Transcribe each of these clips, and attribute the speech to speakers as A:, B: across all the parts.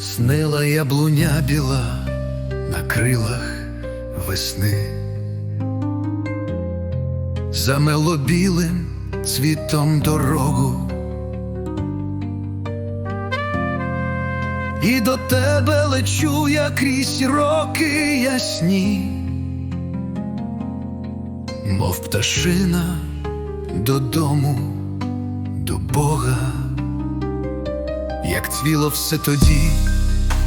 A: Згнила яблуня біла на крилах весни, замело білим цвітом дорогу, і до тебе лечу я крізь роки ясні, мов пташина додому, до Бога. Як цвіло все тоді,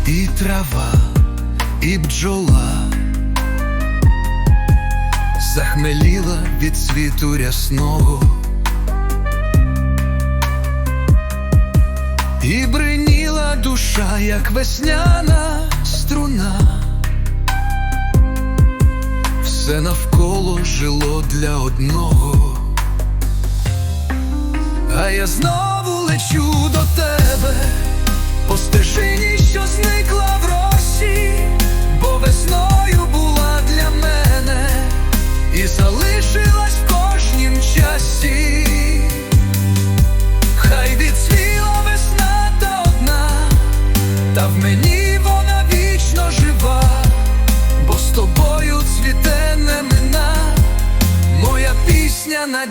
A: і трава, і бджола, захмеліла від світу рясного, і бриніла душа, як весняна струна, все навколо жило для одного. А я знову лечу до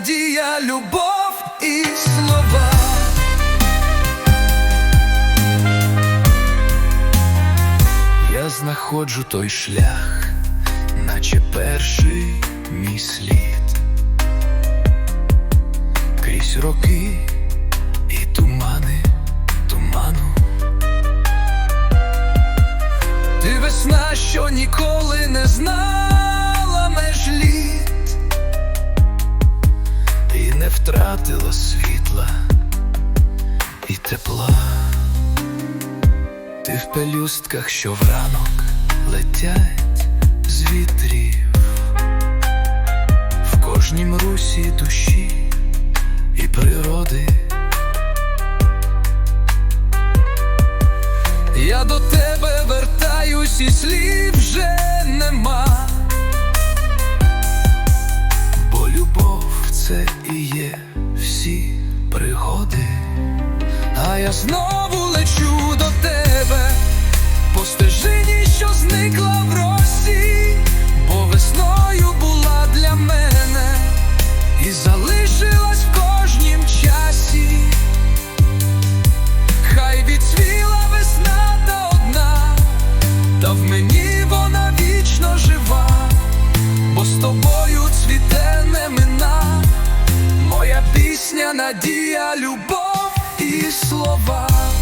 A: надія, любов і слова. Я знаходжу той шлях, наче перший мій слід, крізь роки і тумани, туману. Ти весна, що ніколи не знала В пелюстках, що вранок летять з вітрів, в кожнім русі душі і природи. Я до тебе вертаюсь, і слів вже нема, бо любов це і є всі пригоди. А я знову лечу по стежині, що зникла в росі, бо весною була для мене і залишилась в кожнім часі. Хай відцвіла весна та одна, та в мені вона вічно жива, бо з тобою цвіте не мина, моя пісня, надія, любов і слова.